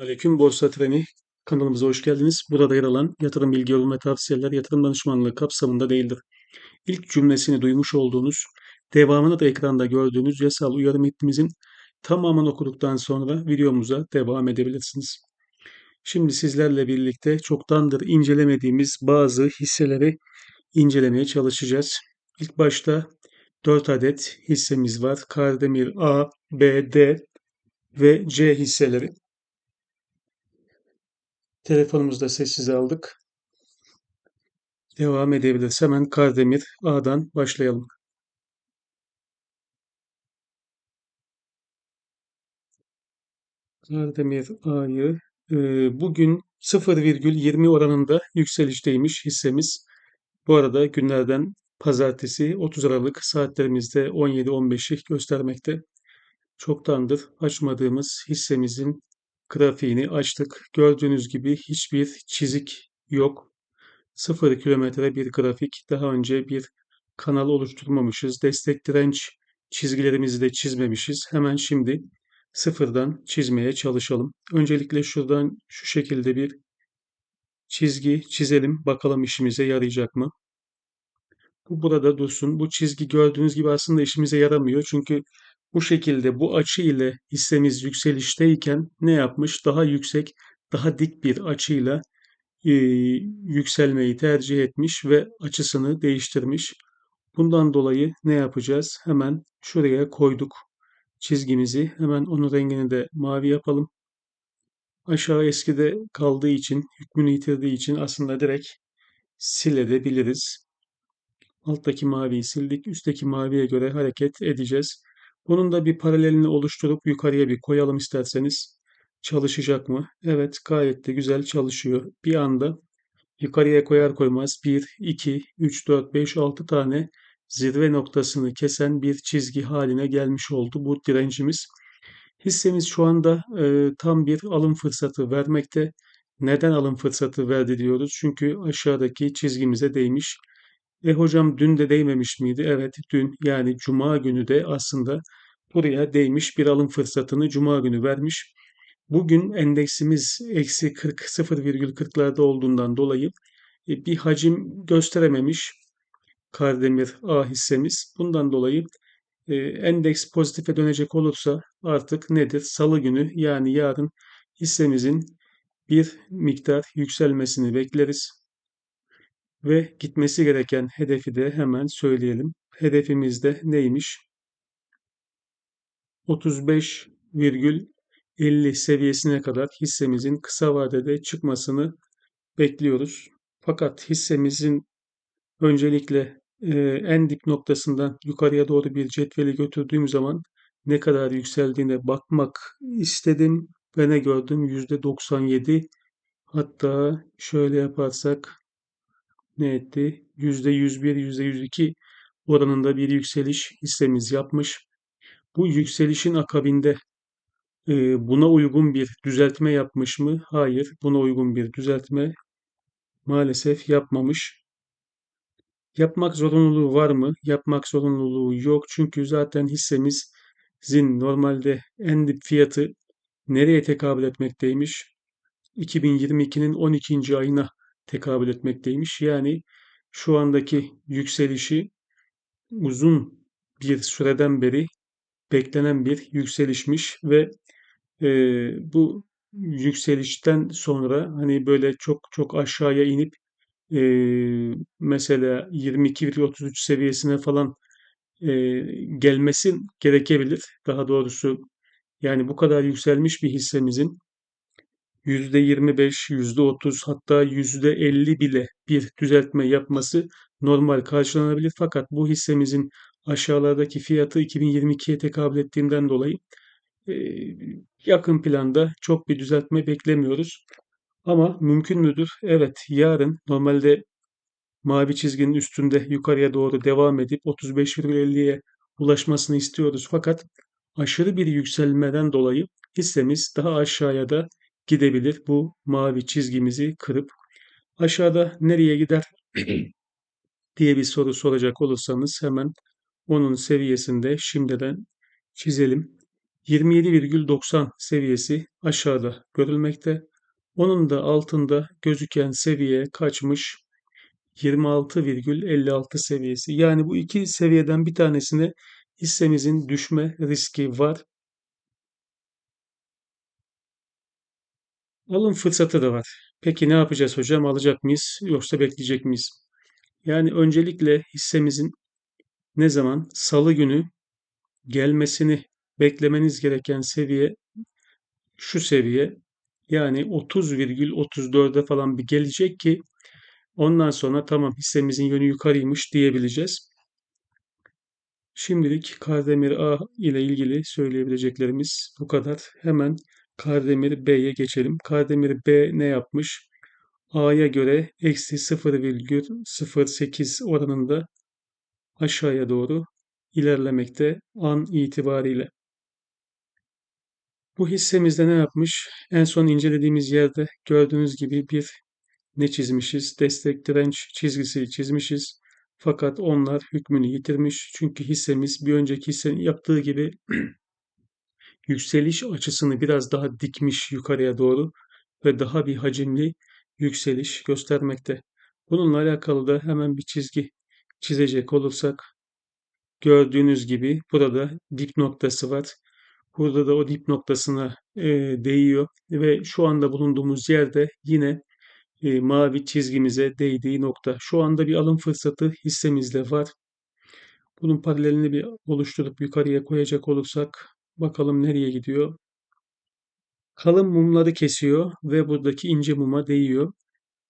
Aleyküm Borsa Treni kanalımıza hoş geldiniz. Burada yer alan yatırım bilgi yorum ve tavsiyeler yatırım danışmanlığı kapsamında değildir. İlk cümlesini duymuş olduğunuz, devamını da ekranda gördüğünüz yasal uyarı metnimizin tamamını okuduktan sonra videomuza devam edebilirsiniz. Şimdi sizlerle birlikte çoktandır incelemediğimiz bazı hisseleri incelemeye çalışacağız. İlk başta 4 adet hissemiz var. Kardemir A, B, D ve C hisseleri. Telefonumuzu da sessize aldık. Devam edebiliriz. Hemen Kardemir A'dan başlayalım. Kardemir A'yı e, bugün 0,20 oranında yükselişteymiş hissemiz. Bu arada günlerden pazartesi 30 Aralık saatlerimizde 17-15'i göstermekte. Çoktandır açmadığımız hissemizin grafiğini açtık. Gördüğünüz gibi hiçbir çizik yok. 0 kilometre bir grafik. Daha önce bir kanal oluşturmamışız. Destek direnç çizgilerimizi de çizmemişiz. Hemen şimdi sıfırdan çizmeye çalışalım. Öncelikle şuradan şu şekilde bir çizgi çizelim. Bakalım işimize yarayacak mı? Bu burada dursun. Bu çizgi gördüğünüz gibi aslında işimize yaramıyor. Çünkü bu şekilde bu açı ile hissemiz yükselişteyken ne yapmış? Daha yüksek, daha dik bir açıyla e, yükselmeyi tercih etmiş ve açısını değiştirmiş. Bundan dolayı ne yapacağız? Hemen şuraya koyduk çizgimizi. Hemen onun rengini de mavi yapalım. Aşağı eskide kaldığı için, hükmünü yitirdiği için aslında direkt silebiliriz. Alttaki maviyi sildik. Üstteki maviye göre hareket edeceğiz. Bunun da bir paralelini oluşturup yukarıya bir koyalım isterseniz. Çalışacak mı? Evet gayet de güzel çalışıyor. Bir anda yukarıya koyar koymaz 1, 2, 3, 4, 5, 6 tane zirve noktasını kesen bir çizgi haline gelmiş oldu bu direncimiz. Hissemiz şu anda e, tam bir alım fırsatı vermekte. Neden alım fırsatı verdi diyoruz? Çünkü aşağıdaki çizgimize değmiş. E hocam dün de değmemiş miydi? Evet dün yani cuma günü de aslında buraya değmiş bir alım fırsatını cuma günü vermiş. Bugün endeksimiz eksi 40 0,40'larda olduğundan dolayı e, bir hacim gösterememiş Kardemir A hissemiz. Bundan dolayı e, endeks pozitife dönecek olursa artık nedir? Salı günü yani yarın hissemizin bir miktar yükselmesini bekleriz. Ve gitmesi gereken hedefi de hemen söyleyelim. Hedefimiz de neymiş? 35,50 seviyesine kadar hissemizin kısa vadede çıkmasını bekliyoruz. Fakat hissemizin öncelikle e, en dip noktasından yukarıya doğru bir cetveli götürdüğüm zaman ne kadar yükseldiğine bakmak istedim ve ne gördüm? %97 hatta şöyle yaparsak ne etti? %101, %102 oranında bir yükseliş hissemiz yapmış. Bu yükselişin akabinde e, buna uygun bir düzeltme yapmış mı? Hayır, buna uygun bir düzeltme maalesef yapmamış. Yapmak zorunluluğu var mı? Yapmak zorunluluğu yok. Çünkü zaten hissemizin normalde en dip fiyatı nereye tekabül etmekteymiş? 2022'nin 12. ayına tekabül etmekteymiş. Yani şu andaki yükselişi uzun bir süreden beri beklenen bir yükselişmiş ve e, bu yükselişten sonra hani böyle çok çok aşağıya inip e, mesela 22,33 seviyesine falan e, gelmesi gerekebilir. Daha doğrusu yani bu kadar yükselmiş bir hissemizin %25, %30 hatta %50 bile bir düzeltme yapması normal karşılanabilir. Fakat bu hissemizin aşağılardaki fiyatı 2022'ye tekabül ettiğinden dolayı e, yakın planda çok bir düzeltme beklemiyoruz. Ama mümkün müdür? Evet, yarın normalde mavi çizginin üstünde yukarıya doğru devam edip 35,50'ye ulaşmasını istiyoruz. Fakat aşırı bir yükselmeden dolayı hissemiz daha aşağıya da gidebilir. Bu mavi çizgimizi kırıp aşağıda nereye gider diye bir soru soracak olursanız hemen onun seviyesinde şimdiden çizelim. 27,90 seviyesi aşağıda görülmekte. Onun da altında gözüken seviye kaçmış? 26,56 seviyesi. Yani bu iki seviyeden bir tanesine hissemizin düşme riski var. Alım fırsatı da var. Peki ne yapacağız hocam? Alacak mıyız yoksa bekleyecek miyiz? Yani öncelikle hissemizin ne zaman? Salı günü gelmesini beklemeniz gereken seviye şu seviye. Yani 30,34'e falan bir gelecek ki ondan sonra tamam hissemizin yönü yukarıymış diyebileceğiz. Şimdilik Kardemir A ile ilgili söyleyebileceklerimiz bu kadar. Hemen Kardemir B'ye geçelim. Kardemir B ne yapmış? A'ya göre eksi 0,08 oranında aşağıya doğru ilerlemekte an itibariyle. Bu hissemizde ne yapmış? En son incelediğimiz yerde gördüğünüz gibi bir ne çizmişiz? Destek direnç çizgisi çizmişiz. Fakat onlar hükmünü yitirmiş. Çünkü hissemiz bir önceki hissenin yaptığı gibi yükseliş açısını biraz daha dikmiş yukarıya doğru ve daha bir hacimli yükseliş göstermekte. Bununla alakalı da hemen bir çizgi çizecek olursak gördüğünüz gibi burada dip noktası var. Burada da o dip noktasına e, değiyor ve şu anda bulunduğumuz yerde yine e, mavi çizgimize değdiği nokta. Şu anda bir alım fırsatı hissemizde var. Bunun paralelini bir oluşturup yukarıya koyacak olursak bakalım nereye gidiyor. Kalın mumları kesiyor ve buradaki ince muma değiyor.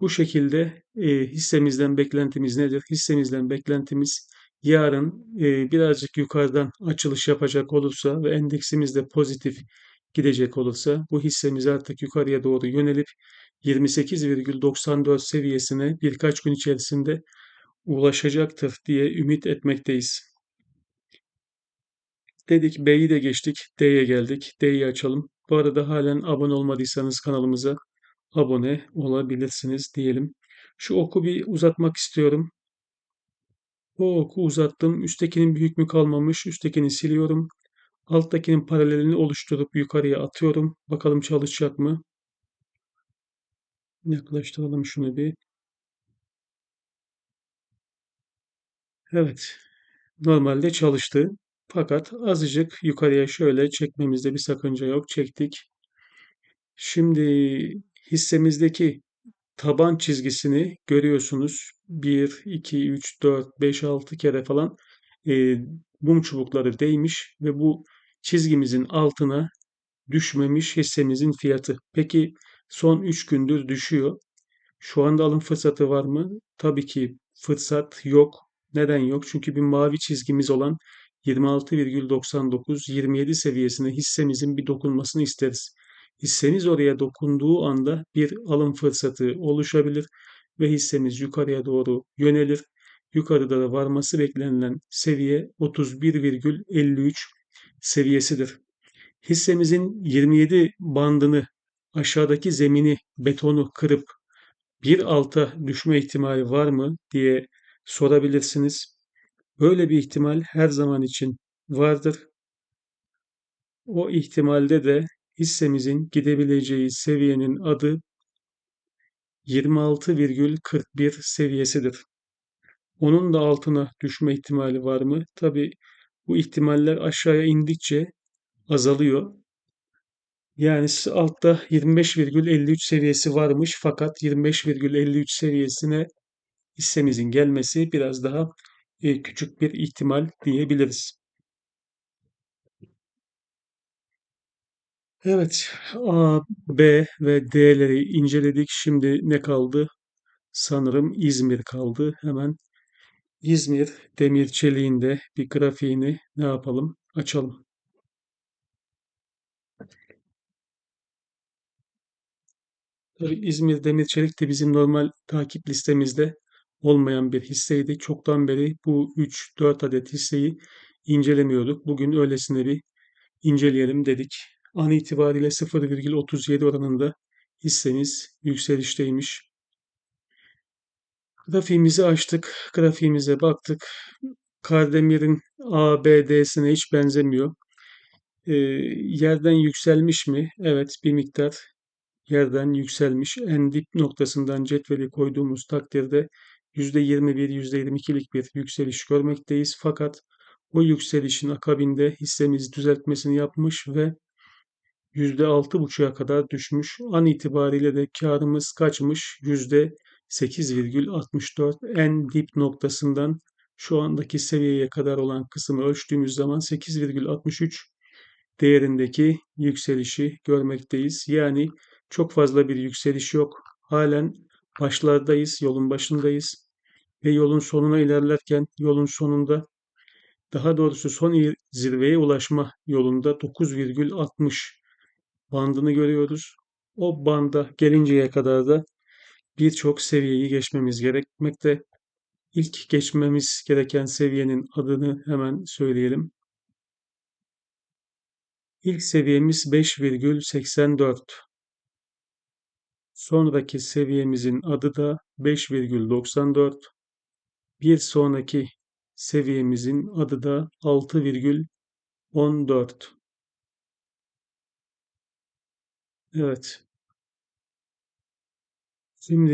Bu şekilde e, hissemizden beklentimiz nedir? Hissemizden beklentimiz yarın e, birazcık yukarıdan açılış yapacak olursa ve endeksimiz de pozitif gidecek olursa bu hissemiz artık yukarıya doğru yönelip 28,94 seviyesine birkaç gün içerisinde ulaşacaktır diye ümit etmekteyiz. Dedik B'yi de geçtik. D'ye geldik. D'yi açalım. Bu arada halen abone olmadıysanız kanalımıza abone olabilirsiniz diyelim. Şu oku bir uzatmak istiyorum. O oku uzattım. Üsttekinin bir hükmü kalmamış. Üsttekini siliyorum. Alttakinin paralelini oluşturup yukarıya atıyorum. Bakalım çalışacak mı? Yaklaştıralım şunu bir. Evet. Normalde çalıştı. Fakat azıcık yukarıya şöyle çekmemizde bir sakınca yok. Çektik. Şimdi hissemizdeki taban çizgisini görüyorsunuz. 1, 2, 3, 4, 5, 6 kere falan e, mum çubukları değmiş ve bu çizgimizin altına düşmemiş hissemizin fiyatı. Peki son 3 gündür düşüyor. Şu anda alım fırsatı var mı? Tabii ki fırsat yok. Neden yok? Çünkü bir mavi çizgimiz olan 26,99-27 seviyesine hissemizin bir dokunmasını isteriz. Hisseniz oraya dokunduğu anda bir alım fırsatı oluşabilir ve hissemiz yukarıya doğru yönelir. Yukarıda da varması beklenilen seviye 31,53 seviyesidir. Hissemizin 27 bandını aşağıdaki zemini, betonu kırıp bir alta düşme ihtimali var mı diye sorabilirsiniz. Böyle bir ihtimal her zaman için vardır. O ihtimalde de hissemizin gidebileceği seviyenin adı 26,41 seviyesidir. Onun da altına düşme ihtimali var mı? Tabi bu ihtimaller aşağıya indikçe azalıyor. Yani altta 25,53 seviyesi varmış fakat 25,53 seviyesine hissemizin gelmesi biraz daha e, küçük bir ihtimal diyebiliriz. Evet, A, B ve D'leri inceledik. Şimdi ne kaldı? Sanırım İzmir kaldı. Hemen İzmir demir çeliğinde bir grafiğini ne yapalım? Açalım. Tabii İzmir Demir Çelik de bizim normal takip listemizde olmayan bir hisseydi. Çoktan beri bu 3-4 adet hisseyi incelemiyorduk. Bugün öylesine bir inceleyelim dedik. An itibariyle 0,37 oranında hissemiz yükselişteymiş. Grafiğimizi açtık. Grafiğimize baktık. Kardemir'in ABD'sine hiç benzemiyor. Ee, yerden yükselmiş mi? Evet, bir miktar yerden yükselmiş. En dip noktasından cetveli koyduğumuz takdirde %21, %22'lik bir yükseliş görmekteyiz. Fakat o yükselişin akabinde hissemiz düzeltmesini yapmış ve %6,5'a kadar düşmüş. An itibariyle de karımız kaçmış? %8,64. En dip noktasından şu andaki seviyeye kadar olan kısmı ölçtüğümüz zaman 8,63 değerindeki yükselişi görmekteyiz. Yani çok fazla bir yükseliş yok. Halen başlardayız, yolun başındayız ve yolun sonuna ilerlerken yolun sonunda daha doğrusu son zirveye ulaşma yolunda 9,60 bandını görüyoruz. O banda gelinceye kadar da birçok seviyeyi geçmemiz gerekmekte. İlk geçmemiz gereken seviyenin adını hemen söyleyelim. İlk seviyemiz 5,84. Sonraki seviyemizin adı da 5,94. Bir sonraki seviyemizin adı da 6,14. Evet. Şimdi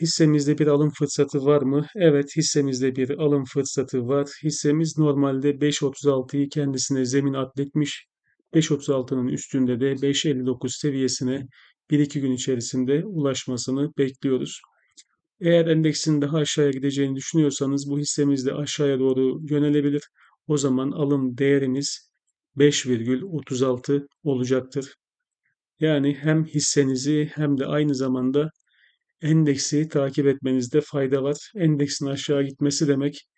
hissemizde bir alım fırsatı var mı? Evet, hissemizde bir alım fırsatı var. Hissemiz normalde 5.36'yı kendisine zemin atletmiş. 5.36'nın üstünde de 5.59 seviyesine 1-2 gün içerisinde ulaşmasını bekliyoruz. Eğer endeksin daha aşağıya gideceğini düşünüyorsanız bu hissemiz de aşağıya doğru yönelebilir. O zaman alım değerimiz 5,36 olacaktır. Yani hem hissenizi hem de aynı zamanda endeksi takip etmenizde fayda var. Endeksin aşağı gitmesi demek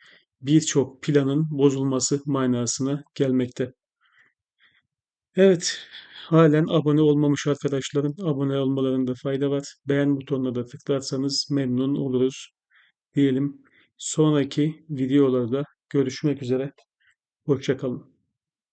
birçok planın bozulması manasına gelmekte. Evet, halen abone olmamış arkadaşların abone olmalarında fayda var. Beğen butonuna da tıklarsanız memnun oluruz diyelim. Sonraki videolarda görüşmek üzere. Hoşçakalın.